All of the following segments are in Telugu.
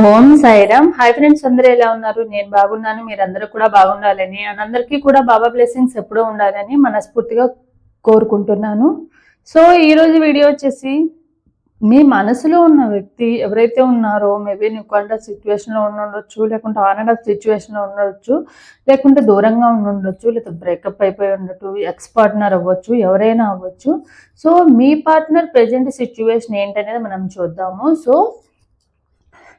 ఓం సాయిరామ్. హాయ్ ఫ్రెండ్స్ అందరూ ఎలా ఉన్నారు? నేను బాగున్నాను మీరందరూ కూడా బాగుండాలని అండ్ అందరికీ కూడా బాబా బ్లెస్సింగ్స్ ఎప్పుడూ ఉండాలని మనస్ఫూర్తిగా కోరుకుంటున్నాను. సో ఈరోజు వీడియో వచ్చేసి మీ మనసులో ఉన్న వ్యక్తి ఎవరైతే ఉన్నారో మేబీ నీకు అంట సిచ్యువేషన్లో ఉండొచ్చు లేకుంటే ఆన్ అండ్ ఆఫ్ సిచ్యువేషన్లో ఉండొచ్చు లేకుంటే దూరంగా ఉండొచ్చు లేదా బ్రేకప్ అయిపోయి ఉండొచ్చు ఎక్స్ పార్ట్నర్ అవ్వచ్చు ఎవరైనా అవ్వచ్చు. సో మీ పార్ట్నర్ ప్రజెంట్ సిచ్యువేషన్ ఏంటనేది మనం చూద్దాము. సో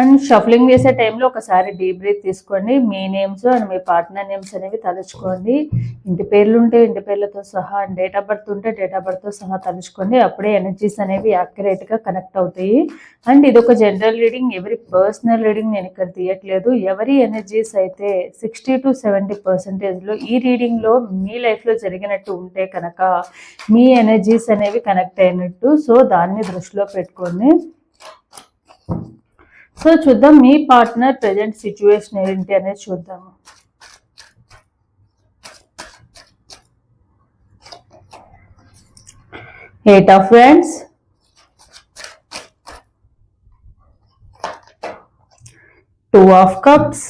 అండ్ షఫలింగ్ చేసే టైంలో ఒకసారి డీప్ బ్రీత్ తీసుకోండి. మీ నేమ్స్ అండ్ మీ పార్ట్నర్ నేమ్స్ అనేవి తలుచుకోండి. ఇంటి పేర్లు ఉంటే ఇంటి పేర్లతో సహా అండ్ డేట్ ఆఫ్ బర్త్ ఉంటే డేట్ ఆఫ్ బర్త్తో సహా తలుచుకోండి. అప్పుడే ఎనర్జీస్ అనేవి యాక్యురేట్గా కనెక్ట్ అవుతాయి. అండ్ ఇది ఒక జనరల్ రీడింగ్ ఎవరి పర్సనల్ రీడింగ్ నేను ఇక్కడ తీయట్లేదు. ఎవరి ఎనర్జీస్ అయితే సిక్స్టీ టు సెవెంటీ పర్సెంటేజ్లో ఈ రీడింగ్లో మీ లైఫ్లో జరిగినట్టు ఉంటే కనుక మీ ఎనర్జీస్ అనేవి కనెక్ట్ అయినట్టు. సో దాన్ని దృష్టిలో పెట్టుకోండి. సో చూద్దాం మీ పార్ట్నర్ ప్రజెంట్ సిచ్యువేషన్ ఏంటి అనేది చూద్దాము eight of friends two of cups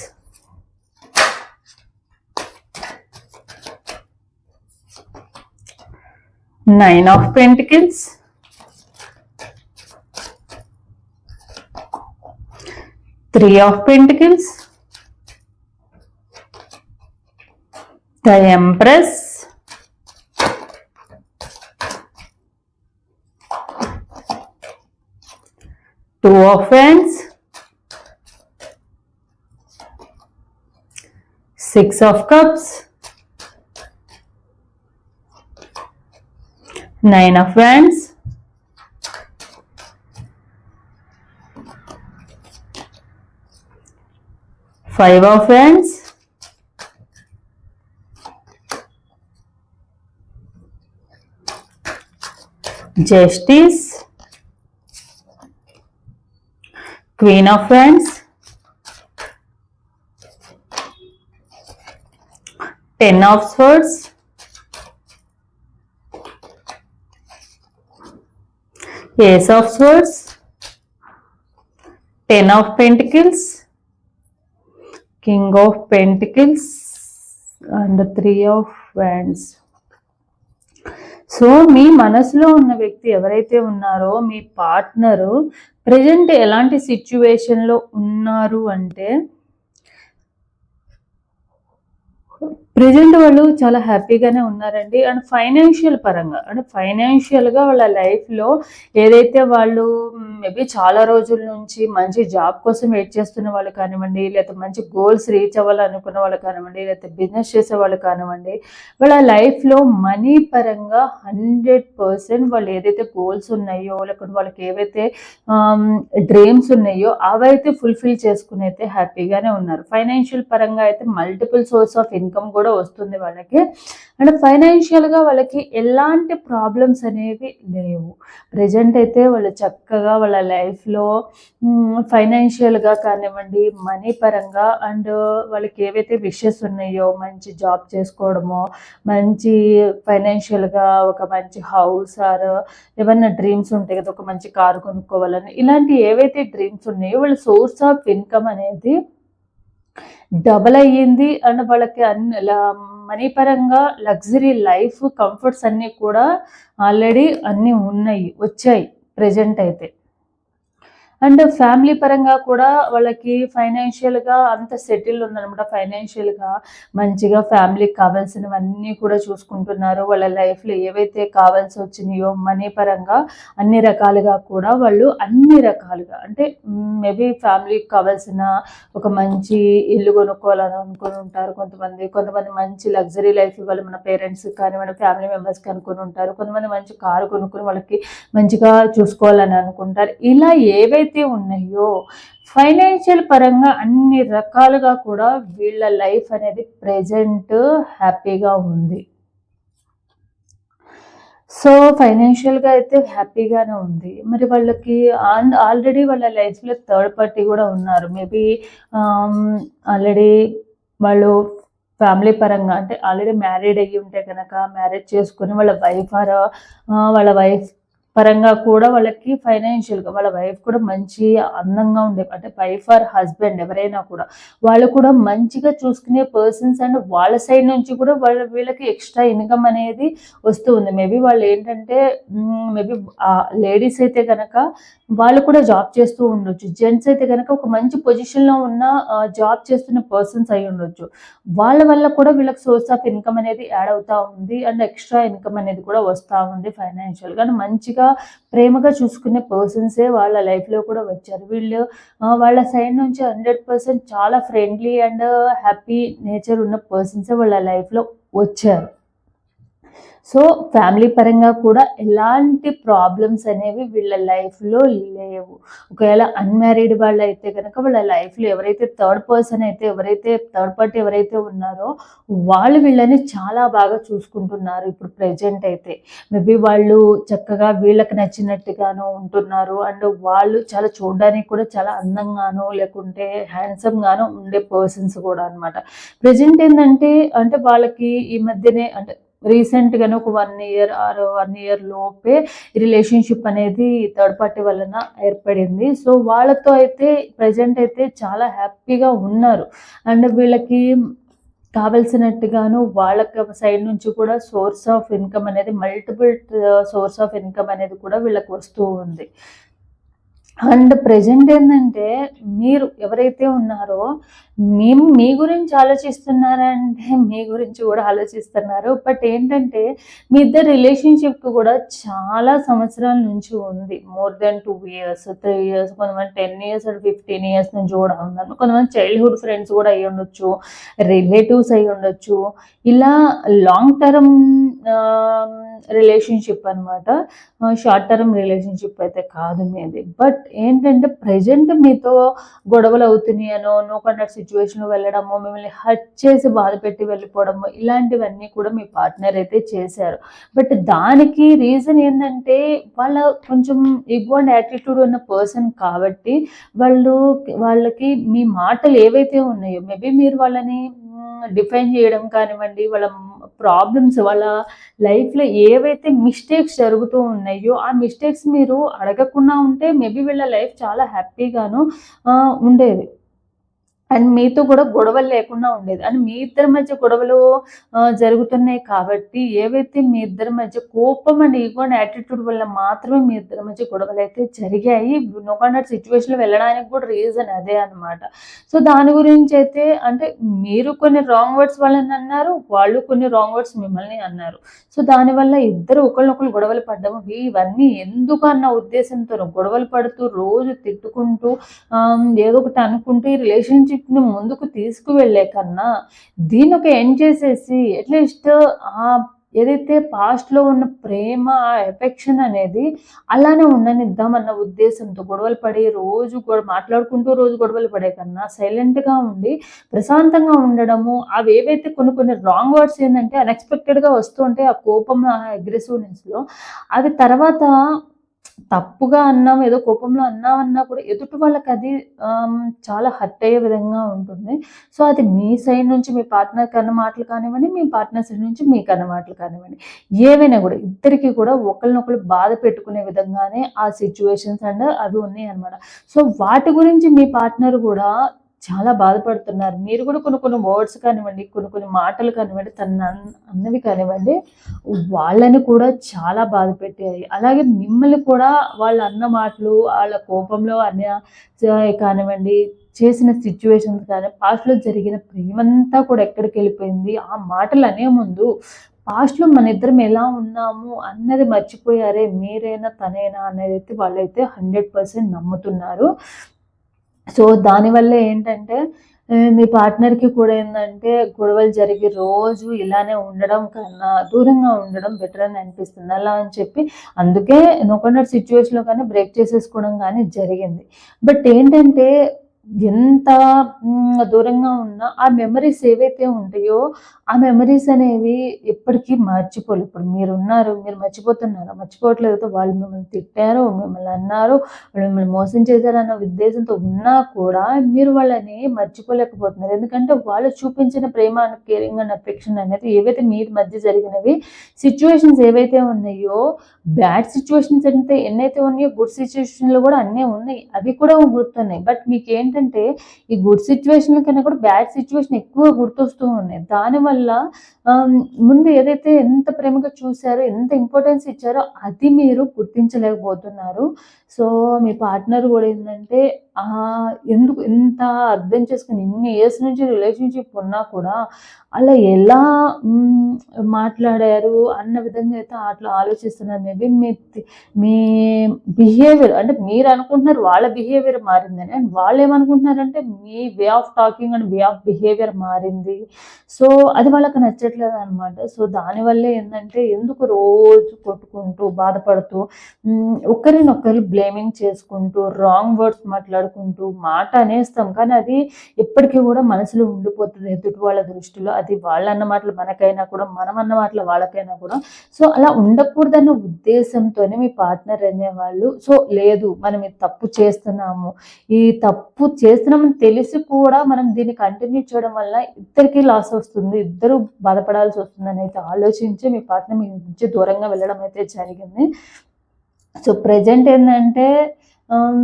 nine of pentacles three of pentacles. The empress. Two of wands. Six of cups. Nine of wands five of wands. Justice. Queen of wands. Ten of swords. Ace of swords. Ten of pentacles king of pentacles and three of wands so మీ మనసులో ఉన్న వ్యక్తి ఎవరైతే ఉన్నారో మీ పార్ట్నరు ప్రజెంట్ ఎలాంటి సిచ్యువేషన్లో ఉన్నారు అంటే ప్రజెంట్ వాళ్ళు చాలా హ్యాపీగానే ఉన్నారండి. అండ్ ఫైనాన్షియల్ పరంగా అంటే ఫైనాన్షియల్గా వాళ్ళ లైఫ్లో ఏదైతే వాళ్ళు మేబీ చాలా రోజుల నుంచి మంచి జాబ్ కోసం వెయిట్ చేస్తున్న వాళ్ళు కానివ్వండి లేకపోతే మంచి గోల్స్ రీచ్ అవ్వాలనుకున్న వాళ్ళు కానివ్వండి లేకపోతే బిజినెస్ చేసే వాళ్ళు కానివ్వండి వాళ్ళ లైఫ్లో మనీ పరంగా హండ్రెడ్ పర్సెంట్ వాళ్ళు ఏదైతే గోల్స్ ఉన్నాయో లేకపోతే వాళ్ళకి ఏవైతే డ్రీమ్స్ ఉన్నాయో అవైతే ఫుల్ఫిల్ చేసుకుని అయితే హ్యాపీగానే ఉన్నారు. ఫైనాన్షియల్ పరంగా అయితే multiple source of income income కూడా వస్తుంది వాళ్ళకి. అండ్ ఫైనాన్షియల్గా వాళ్ళకి ఎలాంటి ప్రాబ్లమ్స్ అనేవి లేవు. ప్రజెంట్ అయితే వాళ్ళు చక్కగా వాళ్ళ లైఫ్లో ఫైనాన్షియల్గా కానివ్వండి మనీ పరంగా అండ్ వాళ్ళకి ఏవైతే విషెస్ ఉన్నాయో మంచి జాబ్ చేసుకోవడమో మంచి ఫైనాన్షియల్గా ఒక మంచి హౌస్ ఆర్ ఏమన్నా డ్రీమ్స్ ఉంటాయి కదా ఒక మంచి కారు కొనుక్కోవాలని. ఇలాంటి ఏవైతే డ్రీమ్స్ ఉన్నాయో వాళ్ళ సోర్స్ ఆఫ్ ఇన్కమ్ అనేది డబల్ అయ్యింది అండ్ వాళ్ళకి అన్ని మనీ పరంగా లగ్జరీ లైఫ్ కంఫర్ట్స్ అన్నీ కూడా ఆల్రెడీ అన్నీ ఉన్నాయి వచ్చాయి ప్రజెంట్ అయితే. అండ్ ఫ్యామిలీ పరంగా కూడా వాళ్ళకి ఫైనాన్షియల్గా అంత సెటిల్ ఉందనమాట ఫైనాన్షియల్గా మంచిగా ఫ్యామిలీకి కావాల్సినవన్నీ కూడా చూసుకుంటున్నారు. వాళ్ళ లైఫ్లో ఏవైతే కావాల్సి వచ్చినాయో మనీ పరంగా అన్ని రకాలుగా కూడా వాళ్ళు అన్ని రకాలుగా అంటే మేబీ ఫ్యామిలీకి కావాల్సిన ఒక మంచి ఇల్లు కొనుక్కోవాలని అనుకుని ఉంటారు కొంతమంది. కొంతమంది మంచి లగ్జరీ లైఫ్ ఇవ్వాలి మన పేరెంట్స్ కానీ మన ఫ్యామిలీ మెంబర్స్కి అనుకుని ఉంటారు. కొంతమంది మంచి కారు కొనుక్కుని వాళ్ళకి మంచిగా చూసుకోవాలని అనుకుంటారు. ఇలా ఏవైతే ఉన్నాయో ఫైనాన్షియల్ పరంగా అన్ని రకాలుగా కూడా వీళ్ళ లైఫ్ అనేది ప్రజెంట్ హ్యాపీగా ఉంది. సో ఫైనాన్షియల్గా అయితే హ్యాపీగానే ఉంది. మరి వాళ్ళకి ఆల్రెడీ వాళ్ళ లైఫ్లో థర్డ్ పార్టీ కూడా ఉన్నారు. మేబీ ఆల్రెడీ um, వాళ్ళు ఫ్యామిలీ పరంగా అంటే ఆల్రెడీ మ్యారీడ్ అయ్యి ఉంటే కనుక మ్యారేజ్ చేసుకుని వాళ్ళ వైఫ్ ఆర్ వాళ్ళ వైఫ్ పరంగా కూడా వాళ్ళకి ఫైనాన్షియల్గా వాళ్ళ వైఫ్ కూడా మంచి అందంగా ఉండే అంటే వైఫ్ ఆర్ హస్బెండ్ ఎవరైనా కూడా వాళ్ళు కూడా మంచిగా చూసుకునే పర్సన్స్ అండ్ వాళ్ళ సైడ్ నుంచి కూడా వాళ్ళ వీళ్ళకి ఎక్స్ట్రా ఇన్కమ్ అనేది వస్తూ ఉంది. మేబీ వాళ్ళు ఏంటంటే మేబీ లేడీస్ అయితే కనుక వాళ్ళు కూడా జాబ్ చేస్తూ ఉండొచ్చు. జెంట్స్ అయితే కనుక ఒక మంచి పొజిషన్లో ఉన్న జాబ్ చేస్తున్న పర్సన్స్ అయి ఉండొచ్చు. వాళ్ళ వల్ల కూడా వీళ్ళకి సోర్స్ ఆఫ్ ఇన్కమ్ అనేది యాడ్ అవుతా ఉంది. అండ్ ఎక్స్ట్రా ఇన్కమ్ అనేది కూడా వస్తూ ఉంది ఫైనాన్షియల్గా మంచిగా ప్రేమగా చూసుకునే పర్సన్సే వాళ్ళ లైఫ్లో కూడా వచ్చారు. వీళ్ళు వాళ్ళ సైడ్ నుంచి హండ్రెడ్ పర్సెంట్ చాలా ఫ్రెండ్లీ అండ్ హ్యాపీ నేచర్ ఉన్న పర్సన్సే వాళ్ళ లైఫ్లో వచ్చారు. సో ఫ్యామిలీ పరంగా కూడా ఎలాంటి ప్రాబ్లమ్స్ అనేవి వీళ్ళ లైఫ్లో లేవు. ఒకవేళ అన్మ్యారీడ్ వాళ్ళు అయితే కనుక వాళ్ళ లైఫ్లో ఎవరైతే థర్డ్ పర్సన్ అయితే ఎవరైతే థర్డ్ పార్టీ ఎవరైతే ఉన్నారో వాళ్ళు వీళ్ళని చాలా బాగా చూసుకుంటున్నారు ఇప్పుడు ప్రజెంట్ అయితే. మేబీ వాళ్ళు చక్కగా వీళ్ళకి నచ్చినట్టుగాను ఉంటున్నారు. అండ్ వాళ్ళు చాలా చూడడానికి కూడా చాలా అందంగాను లేకుంటే హ్యాండ్సమ్గాను ఉండే పర్సన్స్ కూడా అనమాట ప్రజెంట్ ఏంటంటే అంటే వాళ్ళకి ఈ మధ్యనే అంటే రీసెంట్గానే ఒక one year or one year లోపే రిలేషన్షిప్ అనేది థర్డ్ పార్టీ వలన ఏర్పడింది. సో వాళ్ళతో అయితే ప్రజెంట్ అయితే చాలా హ్యాపీగా ఉన్నారు. అండ్ వీళ్ళకి కావలసినట్టుగాను వాళ్ళ సైడ్ నుంచి కూడా సోర్స్ ఆఫ్ ఇన్కమ్ అనేది మల్టిపుల్ సోర్స్ ఆఫ్ ఇన్కమ్ అనేది కూడా వీళ్ళకి వస్తూ ఉంది. అండ్ ప్రజెంట్ ఏంటంటే మీరు ఎవరైతే ఉన్నారో మేము మీ గురించి ఆలోచిస్తున్నారంటే మీ గురించి కూడా ఆలోచిస్తున్నారు. బట్ ఏంటంటే మీ ఇద్దరు రిలేషన్షిప్ కూడా చాలా సంవత్సరాల నుంచి ఉంది. More than two years three years కొంతమంది ten years and fifteen years నుంచి కూడా ఉన్నారు. కొంతమంది చైల్డ్హుడ్ ఫ్రెండ్స్ కూడా అయ్యి ఉండొచ్చు రిలేటివ్స్ అయ్యి ఉండొచ్చు. ఇలా లాంగ్ టర్మ్ రిలేషన్షిప్ అనమాట షార్ట్ టర్మ్ రిలేషన్షిప్ అయితే కాదు మీది. బట్ ఏంటంటే ప్రజెంట్ మీతో గొడవలు అవుతున్నాయనో నో కండక్ట్ సిచ్యువేషన్లో వెళ్ళడము మిమ్మల్ని హర్ట్ చేసి బాధ పెట్టి వెళ్ళిపోవడము ఇలాంటివన్నీ కూడా మీ పార్ట్నర్ అయితే చేశారు. బట్ దానికి రీజన్ ఏంటంటే వాళ్ళ కొంచెం ఈగో అండ్ యాటిట్యూడ్ ఉన్న పర్సన్ కాబట్టి వాళ్ళు వాళ్ళకి మీ మాటలు ఏవైతే ఉన్నాయో మేబీ మీరు వాళ్ళని డిఫైన్ చేయడం కానివ్వండి వాళ్ళ ప్రాబ్లమ్స్ వాళ్ళ లైఫ్లో ఏవైతే మిస్టేక్స్ జరుగుతూ ఉన్నాయో ఆ మిస్టేక్స్ మీరు అడగకుండా ఉంటే మేబీ వీళ్ళ లైఫ్ చాలా హ్యాపీగాను ఉండేది. అండ్ మీతో కూడా గొడవలు లేకుండా ఉండేది. అండ్ మీ ఇద్దరి మధ్య గొడవలు జరుగుతున్నాయి కాబట్టి ఏవైతే మీ ఇద్దరి మధ్య కోపం అండ్ ఈగో అండ్ యాటిట్యూడ్ వల్ల మాత్రమే మీ ఇద్దరి మధ్య గొడవలు అయితే జరిగాయి. నో కాంటాక్ట్ సిచ్యువేషన్లో వెళ్ళడానికి కూడా రీజన్ అదే అనమాట సో దాని గురించి అయితే అంటే మీరు కొన్ని రాంగ్ వర్డ్స్ వాళ్ళని అన్నారు వాళ్ళు కొన్ని రాంగ్ వర్డ్స్ మిమ్మల్ని అన్నారు. సో దానివల్ల ఇద్దరు ఒకళ్ళొకరు గొడవలు పడ్డము. ఇవన్నీ ఎందుకు అన్న ఉద్దేశంతో గొడవలు పడుతూ రోజు తిట్టుకుంటూ ఏదో ఒకటి అనుకుంటూ ఈ రిలేషన్షిప్ ని ముందుకు తీసుకువెళ్ళే కన్నా దీని ఒక ఎండ్ చేసేసి అట్లీస్ట్ ఆ ఏదైతే పాస్ట్లో ఉన్న ప్రేమ ఎఫెక్షన్ అనేది అలానే ఉండనిద్దామన్న ఉద్దేశంతో గొడవలు పడి రోజు మాట్లాడుకుంటూ రోజు గొడవలు పడే కన్నా సైలెంట్గా ఉండి ప్రశాంతంగా ఉండడము అవి ఏవైతే కొన్ని కొన్ని రాంగ్ వర్డ్స్ ఏంటంటే అన్ఎక్స్పెక్టెడ్గా వస్తూ ఆ కోపం ఆ అగ్రెసివ్నెస్లో అది తర్వాత తప్పుగా అన్నాం ఏదో కోపంలో అన్నాం అన్నా కూడా ఎదుటి వాళ్ళకి అది చాలా హర్ట్ అయ్యే విధంగా ఉంటుంది. సో అది మీ సైడ్ నుంచి మీ పార్ట్నర్ కన్న మాటలు కానివ్వండి మీ పార్ట్నర్ సైడ్ నుంచి మీ కన్న మాటలు కానివ్వండి. ఏవైనా కూడా ఇద్దరికి కూడా ఒకరినొకరు బాధ పెట్టుకునే విధంగానే ఆ సిచ్యువేషన్స్ అండ్ అవి ఉన్నాయి అనమాట సో వాటి గురించి మీ పార్ట్నర్ కూడా చాలా బాధపడుతున్నారు. మీరు కూడా కొన్ని కొన్ని వర్డ్స్ కానివ్వండి కొన్ని కొన్ని మాటలు కానివ్వండి తన అన్నవి కానివ్వండి వాళ్ళని కూడా చాలా బాధ పెట్టాయి అలాగే మిమ్మల్ని కూడా వాళ్ళ అన్న మాటలు వాళ్ళ కోపంలో అన్న కానివ్వండి చేసిన సిచ్యువేషన్స్ కానీ పాస్ట్లో జరిగిన ప్రేమంతా కూడా ఎక్కడికి వెళ్ళిపోయింది? ఆ మాటలు అనే ముందు పాస్ట్లో మన ఇద్దరం ఎలా ఉన్నాము అన్నది మర్చిపోయారే. మీరైనా తనైనా అనేది అయితే వాళ్ళైతే హండ్రెడ్ పర్సెంట్ నమ్ముతున్నారు. సో దానివల్ల ఏంటంటే మీ పార్ట్నర్కి కూడా ఏంటంటే గొడవలు జరిగి రోజు ఇలానే ఉండడం కన్నా దూరంగా ఉండడం బెటర్ అని అనిపిస్తుంది. అలా అని చెప్పి అందుకే నొకొండ సిచ్యువేషన్లో కానీ బ్రేక్ చేసేసుకోవడం కానీ జరిగింది. బట్ ఏంటంటే ఎంత దూరంగా ఉన్నా ఆ మెమరీస్ ఏవైతే ఉంటాయో ఆ మెమరీస్ అనేవి ఎప్పటికీ మర్చిపోలేరు ఇప్పుడు మీరు ఉన్నారు మీరు మర్చిపోతున్నారు మర్చిపోవట్లేదు వాళ్ళు మిమ్మల్ని తిట్టారు మిమ్మల్ని అన్నారు వాళ్ళు మిమ్మల్ని మోసం చేశారన్న ఉద్దేశంతో ఉన్నా కూడా మీరు వాళ్ళని మర్చిపోలేకపోతున్నారు. ఎందుకంటే వాళ్ళు చూపించిన ప్రేమ అండ్ కేరింగ్ అండ్ అఫెక్షన్ అనేది ఏవైతే మీ మధ్య జరిగినవి సిచ్యువేషన్స్ ఏవైతే ఉన్నాయో బ్యాడ్ సిచ్యువేషన్స్ అంటే ఎన్నైతే ఉన్నాయో గుడ్ సిచ్యువేషన్లు కూడా అన్నీ ఉన్నాయి. అవి కూడా గుర్తున్నాయి బట్ మీకు ఏంటంటే ఈ గుడ్ సిచ్యువేషన్ కన్నా కూడా బ్యాడ్ సిచ్యువేషన్ ఎక్కువ గుర్తొస్తూ ఉన్నాయి. దానివల్ల ముందు ఏదైతే ఎంత ప్రేమగా చూసారో ఎంత ఇంపార్టెన్స్ ఇచ్చారో అది మీరు గుర్తించలేకపోతున్నారు. సో మీ పార్ట్నర్ కూడా ఏంటంటే ఎందుకు ఇంత అర్థం చేసుకుని ఇన్ని ఇయర్స్ నుంచి రిలేషన్షిప్ ఉన్నా కూడా అలా ఎలా మాట్లాడారు అన్న విధంగా అయితే అట్లా ఆలోచిస్తున్నారు. మేబీ మీ మీ బిహేవియర్ అంటే మీరు అనుకుంటున్నారు వాళ్ళ బిహేవియర్ మారిందని అండ్ వాళ్ళు ఏమనుకుంటున్నారంటే మీ way of talking and way of behaviour మారింది. సో అది వాళ్ళకి నచ్చట్లేదు అనమాట సో దానివల్లే ఏంటంటే ఎందుకు రోజు కొట్టుకుంటూ బాధపడుతూ ఒకరినొకరు బ్లే బ్లేమింగ్ చేసుకుంటూ రాంగ్ వర్డ్స్ మాట్లాడుకుంటూ మాట అనేస్తాం. కానీ అది ఎప్పటికీ కూడా మనసులో ఉండిపోతుంది. ఎదుటి వాళ్ళ దృష్టిలో అది వాళ్ళ అన్న మాటలు మనకైనా కూడా మనం అన్న మాటలు వాళ్ళకైనా కూడా. సో అలా ఉండకూడదన్న ఉద్దేశంతోనే మీ పార్ట్నర్ అనేవాళ్ళు సో లేదు మనం ఇది తప్పు చేస్తున్నాము. ఈ తప్పు చేస్తున్నామని తెలిసి కూడా మనం దీన్ని కంటిన్యూ చేయడం వల్ల ఇద్దరికి లాస్ వస్తుంది. ఇద్దరు బాధపడాల్సి వస్తుంది అని అయితే ఆలోచించి మీ పార్ట్నర్ మీ నుంచి దూరంగా వెళ్ళడం అయితే జరిగింది. సో ప్రజెంట్ ఏంటంటే um,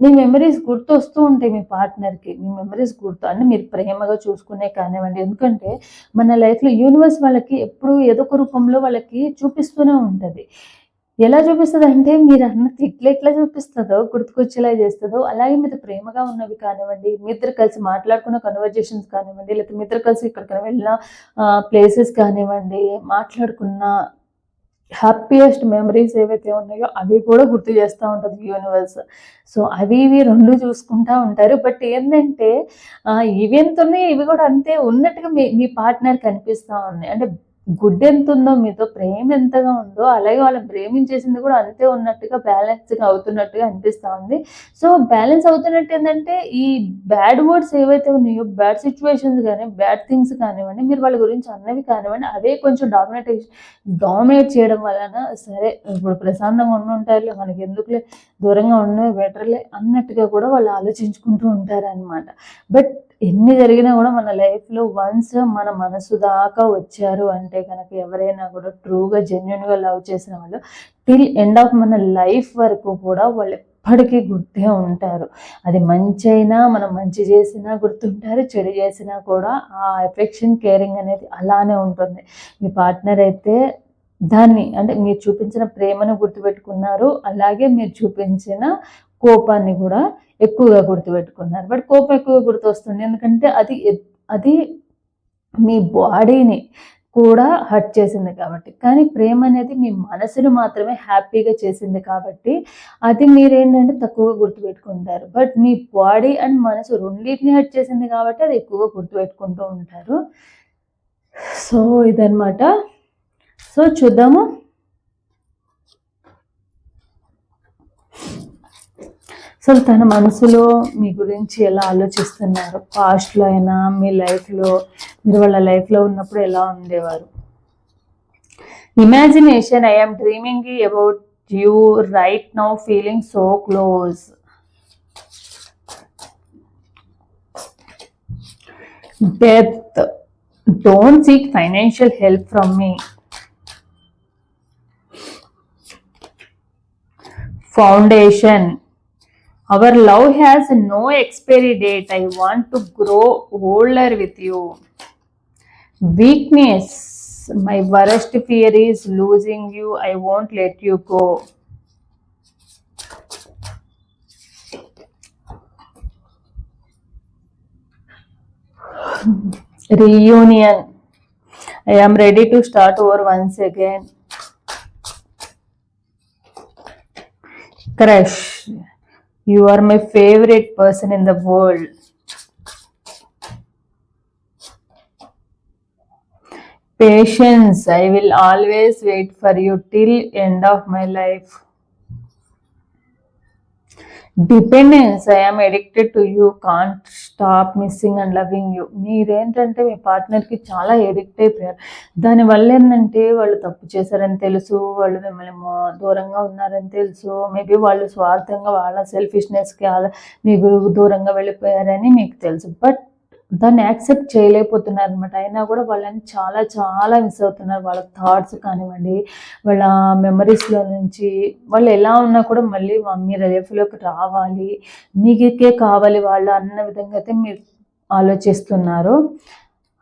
మీ మెమరీస్ గుర్తు వస్తూ ఉంటాయి మీ పార్ట్నర్కి మీ మెమరీస్ గుర్తు అంటే మీరు ప్రేమగా చూసుకునే కానివ్వండి. ఎందుకంటే మన లైఫ్లో యూనివర్స్ వాళ్ళకి ఎప్పుడు ఏదో ఒక రూపంలో వాళ్ళకి చూపిస్తూనే ఉంటుంది. ఎలా చూపిస్తుంది అంటే మీరు అన్న తిట్లు ఎట్లా చూపిస్తుందో గుర్తుకొచ్చేలా చేస్తుందో అలాగే మీరు ప్రేమగా ఉన్నవి కానివ్వండి మీ ఇద్దరు కలిసి మాట్లాడుకున్న కన్వర్జేషన్స్ కానివ్వండి లేకపోతే మీ ఇద్దరు కలిసి ఎక్కడికైనా వెళ్ళిన ప్లేసెస్ కానివ్వండి మాట్లాడుకున్న హ్యాపీయెస్ట్ మెమరీస్ ఏవైతే ఉన్నాయో అవి కూడా గుర్తు చేస్తూ ఉంటుంది యూనివర్స్ సో అవి ఇవి రెండు చూసుకుంటూ ఉంటారు. బట్ ఏంటంటే ఇవి ఎంత ఉన్నాయి ఇవి కూడా అంతే ఉన్నట్టుగా మీ మీ పార్ట్నర్ కనిపిస్తూ ఉన్నాయి. అంటే గుడ్ ఎంత ఉందో మీతో ప్రేమ ఎంతగా ఉందో అలాగే వాళ్ళని ప్రేమించేసింది కూడా అంతే ఉన్నట్టుగా బ్యాలెన్స్గా అవుతున్నట్టుగా అనిపిస్తూ ఉంది. సో బ్యాలెన్స్ అవుతున్నట్టు ఏంటంటే ఈ బ్యాడ్ వర్డ్స్ ఏవైతే ఉన్నాయో బ్యాడ్ సిచ్యువేషన్స్ కానీ బ్యాడ్ థింగ్స్ కానివ్వండి మీరు వాళ్ళ గురించి అన్నవి కానివ్వండి అవే కొంచెం డామినేట్ డామినేట్ చేయడం వలన సరే ఇప్పుడు ప్రశాంతంగా ఉండి ఉంటారులే మనకి ఎందుకులే దూరంగా ఉన్నవి బెటర్లే అన్నట్టుగా కూడా వాళ్ళు ఆలోచించుకుంటూ ఉంటారనమాట బట్ ఎన్ని జరిగినా కూడా మన లైఫ్లో వన్స్ మన మనసు దాకా వచ్చారు అంటే కనుక ఎవరైనా కూడా ట్రూగా జెన్యున్గా లవ్ చేసిన వాళ్ళు టిల్ ఎండ్ ఆఫ్ మన లైఫ్ వరకు కూడా వాళ్ళు ఎప్పటికీ గుర్తే ఉంటారు. అది మంచి అయినా మనం మంచి చేసినా గుర్తుంటారు చెడు చేసినా కూడా ఆ ఎఫెక్షన్ కేరింగ్ అనేది అలానే ఉంటుంది. మీ పార్ట్నర్ అయితే దాన్ని అంటే మీరు చూపించిన ప్రేమను గుర్తుపెట్టుకున్నారు. అలాగే మీరు చూపించిన కోపాన్ని కూడా ఎక్కువగా గుర్తుపెట్టుకున్నారు. బట్ కోపం ఎక్కువగా గుర్తొస్తుంది. ఎందుకంటే అది అది మీ బాడీని కూడా హర్ట్ చేసింది కాబట్టి. కానీ ప్రేమ అనేది మీ మనసును మాత్రమే హ్యాపీగా చేసింది కాబట్టి అది మీరేంటంటే తక్కువగా గుర్తుపెట్టుకుంటారు. బట్ మీ బాడీ అండ్ మనసు రెండింటిని హర్ట్ చేసింది కాబట్టి అది ఎక్కువగా గుర్తుపెట్టుకుంటూ ఉంటారు. సో ఇదన్నమాట. సో చూద్దాము. అసలు తన మనసులో మీ గురించి ఎలా ఆలోచిస్తున్నారు? పాస్ట్లో అయినా మీ లైఫ్లో మీరు వాళ్ళ లైఫ్లో ఉన్నప్పుడు ఎలా ఉండేవారు? Imagination I'm dreaming about you right now feeling so close death don't seek financial help from me foundation our love has no expiry date. I want to grow older with you. Weakness. My worst fear is losing you. I won't let you go. Reunion. I am ready to start over once again. Crush, you are my favorite person in the world. Patience. I will always wait for you till end of my life. Dependence. I am addicted to you. Can't stop missing and loving you. మీరేంటంటే మీ పార్ట్నర్కి చాలా ఎడిక్ట్ అయిపోయారు. దానివల్ల ఏంటంటే వాళ్ళు తప్పు చేశారని తెలుసు వాళ్ళు మిమ్మల్ని దూరంగా ఉన్నారని తెలుసు. మేబీ వాళ్ళు స్వార్థంగా వాళ్ళ సెల్ఫిష్నెస్కి గురువు దూరంగా వెళ్ళిపోయారని మీకు తెలుసు. బట్ దాన్ని యాక్సెప్ట్ చేయలేకపోతున్నారు అనమాట అయినా కూడా వాళ్ళని చాలా చాలా మిస్ అవుతున్నారు. వాళ్ళ థాట్స్ కానివ్వండి వాళ్ళ మెమరీస్లో నుంచి. వాళ్ళు ఎలా ఉన్నా కూడా మళ్ళీ మమ్మీ మీ లైఫ్లోకి రావాలి. మీకే కావాలి వాళ్ళు అన్న విధంగా అయితే మీరు ఆలోచిస్తున్నారు.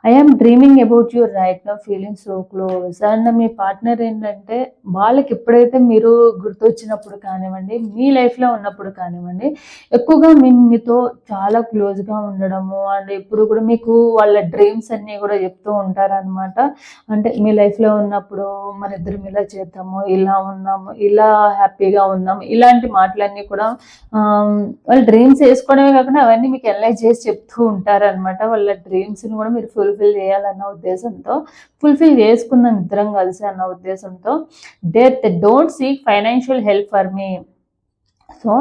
I'm dreaming about your right now feeling so close and me partner ఏంటంటే వాళ్ళకి ఎప్పుడైతే మీరు గుర్తొచ్చినప్పుడు కానివ్వండి మీ లైఫ్లో ఉన్నప్పుడు కానివ్వండి ఎక్కువగా మేము మీతో చాలా క్లోజ్గా ఉండడము అండ్ ఎప్పుడు కూడా మీకు వాళ్ళ డ్రీమ్స్ అన్నీ కూడా చెప్తూ ఉంటారనమాట అంటే మీ లైఫ్లో ఉన్నప్పుడు మన ఇద్దరం ఇలా చేద్దాము ఇలా ఉన్నాము ఇలా హ్యాపీగా ఉన్నాము ఇలాంటి మాటలన్నీ కూడా వాళ్ళ డ్రీమ్స్ వేసుకోవడమే కాకుండా అవన్నీ మీకు ఎనలైజ్ చేసి చెప్తూ ఉంటారనమాట వాళ్ళ డ్రీమ్స్ని కూడా మీరు ఫుల్ ఫుల్ఫిల్ చేయాలన్న ఉద్దేశంతో ఫుల్ఫిల్ చేసుకుందాం ఇద్దరం కలిసి అన్న ఉద్దేశంతో. They don't seek financial help for me so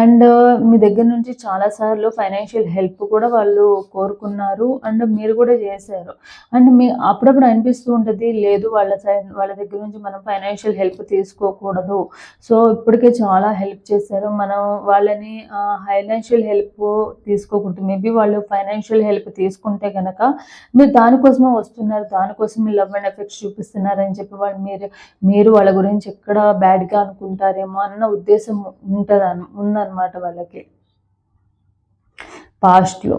and uh, మీ దగ్గర నుంచి చాలాసార్లు ఫైనాన్షియల్ హెల్ప్ కూడా వాళ్ళు కోరుకున్నారు అండ్ మీరు కూడా చేశారు. అండ్ మీ అప్పుడప్పుడు అనిపిస్తూ ఉంటుంది లేదు వాళ్ళ సైడ్ వాళ్ళ దగ్గర నుంచి మనం ఫైనాన్షియల్ హెల్ప్ తీసుకోకూడదు. సో ఇప్పటికే చాలా హెల్ప్ చేశారు. మనం వాళ్ళని uh, ఫైనాన్షియల్ హెల్ప్ తీసుకోకూడదు. మేబీ వాళ్ళు ఫైనాన్షియల్ హెల్ప్ తీసుకుంటే కనుక మీరు దానికోసమే వస్తున్నారు దానికోసం మీ లవ్ అండ్ ఎఫెక్ట్స్ చూపిస్తున్నారని చెప్పి వాళ్ళు మీరు మీరు వాళ్ళ గురించి ఎక్కడ బ్యాడ్గా అనుకుంటారేమో అన్న ఉద్దేశం ఉంటుంది ఉందన్నమాట వాళ్ళకి. పాస్ట్లో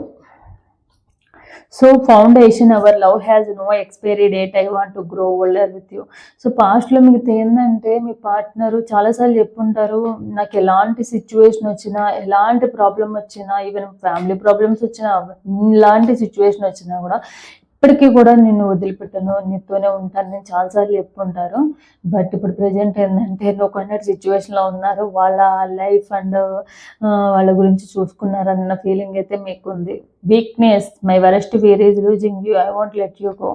so foundation our love has no expiry date I want to grow older with you so పాస్ట్లో మీకు ఏంటంటే మీ పార్ట్నరు చాలాసార్లు చెప్పుంటారు నాకు ఎలాంటి సిచ్యువేషన్ వచ్చినా ఎలాంటి ప్రాబ్లం వచ్చినా ఈవెన్ ఫ్యామిలీ ప్రాబ్లమ్స్ వచ్చినా ఇలాంటి సిచ్యువేషన్ వచ్చినా కూడా ఇప్పటికీ కూడా నిన్ను వదిలిపెట్టను నీతోనే ఉంటాను నేను చాలాసార్లు చెప్పుకుంటారు. బట్ ఇప్పుడు ప్రజెంట్ ఏంటంటే నువ్వు కొన్న సిచ్యువేషన్లో ఉన్నారు వాళ్ళ లైఫ్ అండ్ వాళ్ళ గురించి చూసుకున్నారన్న ఫీలింగ్ అయితే మీకు ఉంది weakness my worst fear is losing you I want let you go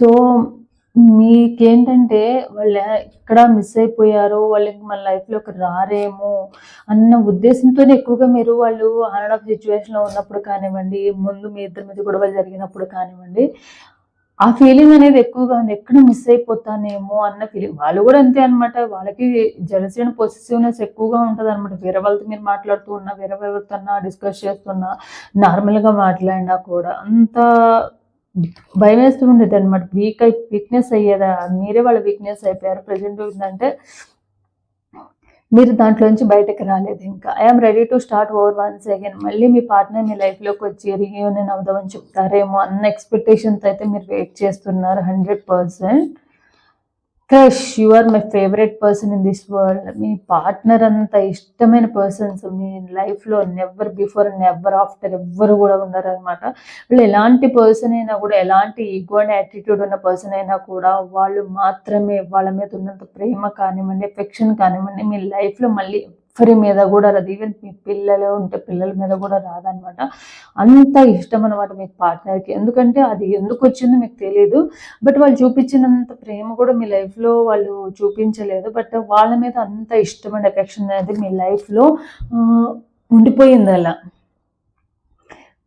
so మీకేంటంటే వాళ్ళు ఎక్కడ మిస్ అయిపోయారో వాళ్ళకి మన లైఫ్లోకి రారేమో అన్న ఉద్దేశంతోనే ఎక్కువగా మీరు వాళ్ళు ఆన్ ఆఫ్ సిచ్యువేషన్లో ఉన్నప్పుడు కానివ్వండి ముందు మీ ఇద్దరి మీద గొడవలు జరిగినప్పుడు కానివ్వండి ఆ ఫీలింగ్ అనేది ఎక్కువగా ఉంది. ఎక్కడ మిస్ అయిపోతానేమో అన్న ఫీలింగ్ వాళ్ళు కూడా అంతే అనమాట వాళ్ళకి జలసీ అండ్ పొసిసివ్నెస్ ఎక్కువగా ఉంటుంది అనమాట వేరే వాళ్ళతో మీరు మాట్లాడుతూ ఉన్నా వేరే వాళ్ళతో డిస్కస్ చేస్తున్నా నార్మల్గా మాట్లాడినా కూడా అంత భయం వేస్తూ ఉండేది అనమాట వీక్ అయి వీక్నెస్ అయ్యేదా? మీరే వాళ్ళ వీక్నెస్ అయిపోయారు. ప్రజెంట్ ఏంటంటే మీరు దాంట్లోంచి బయటకు రాలేదు ఇంకా. I'm ready to start over once again మళ్ళీ మీ పార్ట్నర్ మీ లైఫ్లోకి వచ్చి రీయూనియన్ అవుదామని చెప్తారేమో అన్న ఎక్స్పెక్టేషన్తో అయితే మీరు వెయిట్ చేస్తున్నారు hundred percent crush you are my favourite person in this world me partner అంత ఇష్టమైన పర్సన్స్ మీ లైఫ్లో నెవర్ బిఫోర్ నెవర్ ఆఫ్టర్ ఎవ్వరు కూడా ఉన్నారనమాట వాళ్ళు ఎలాంటి పర్సన్ అయినా కూడా ఎలాంటి ఈగో అండ్ యాటిట్యూడ్ ఉన్న పర్సన్ అయినా కూడా వాళ్ళు మాత్రమే వాళ్ళ మీద ఉన్నంత ప్రేమ కానివ్వండి ఎఫెక్షన్ కానివ్వండి మీ లైఫ్లో మళ్ళీ ఒక్కరి మీద కూడా రాదు. ఈవెన్ మీ పిల్లలు ఉంటే పిల్లల మీద కూడా రాదనమాట అంత ఇష్టం అనమాట మీ పార్ట్నర్కి ఎందుకంటే అది ఎందుకు వచ్చిందో మీకు తెలియదు బట్ వాళ్ళు చూపించినంత ప్రేమ కూడా మీ లైఫ్లో వాళ్ళు చూపించలేదు. బట్ వాళ్ళ మీద అంత ఇష్టం అండ్ ఎఫెక్షన్ అనేది మీ లైఫ్లో ఉండిపోయింది అలా.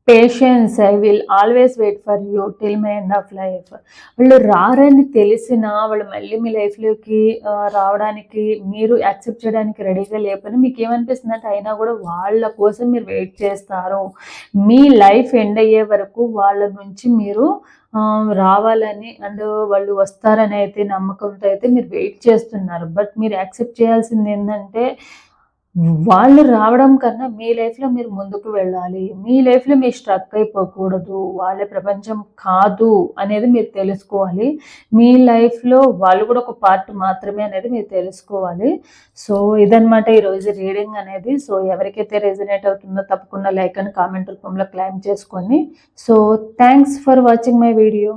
Patience I will always wait for you till my end of life వాళ్ళు రారని తెలిసినా వాళ్ళు మళ్ళీ మీ లైఫ్లోకి రావడానికి మీరు యాక్సెప్ట్ చేయడానికి రెడీగా లేకపోయినా మీకు ఏమనిపిస్తుంది అంటే అయినా కూడా వాళ్ళ కోసం మీరు వెయిట్ చేస్తారు. మీ లైఫ్ ఎండ్ అయ్యే వరకు వాళ్ళ నుంచి మీరు రావాలని అండ్ వాళ్ళు వస్తారని అయితే నమ్మకంతో అయితే మీరు వెయిట్ చేస్తున్నారు. బట్ మీరు యాక్సెప్ట్ చేయాల్సింది ఏంటంటే వాళ్ళు రావడం కన్నా మీ లైఫ్లో మీరు ముందుకు వెళ్ళాలి. మీ లైఫ్లో మీరు స్ట్రక్ అయిపోకూడదు. వాళ్ళే ప్రపంచం కాదు అనేది మీరు తెలుసుకోవాలి. మీ లైఫ్లో వాళ్ళు కూడా ఒక పార్ట్ మాత్రమే అనేది మీరు తెలుసుకోవాలి. సో ఇదనమాట ఈరోజు రీడింగ్ అనేది. సో ఎవరికైతే రెజినేట్ అవుతుందో తప్పకుండా లైక్ అని కామెంట్ రూపంలో క్లైమ్ చేసుకోండి so thanks for watching my video